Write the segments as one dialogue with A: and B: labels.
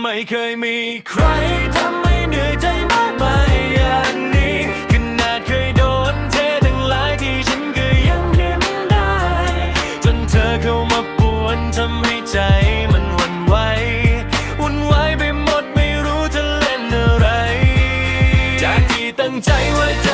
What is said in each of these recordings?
A: ไม่เคยมีใครทำให้เหนื่อยใจมากมายอย่างนี้ขนาดเคยโดนเทตั้งหลายที่ฉันก็ยังยิ้มได้ จนเธอเข้ามาปวนทำให้ใจมันวั่นไหววุ่นวายไปหมดไม่รู้จะเล่นอะไร จากที่ตั้งใจว่าจะ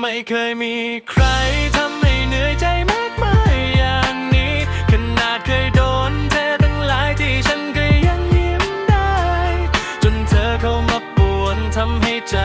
A: ไม่เคยมีใครทำให้เหนื่อยใจมากมายอย่างนี้ ขนาดเคยโดนเธอตั้งหลายที่ฉันก็ยังยิ้มได้ จนเธอเข้ามาป่วนทำให้ใจ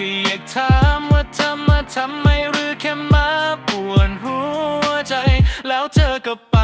A: ก็อยากถามว่าทำมาทำไมหรือแค่มาปวนหัวใจ แล้วเธอก็ไป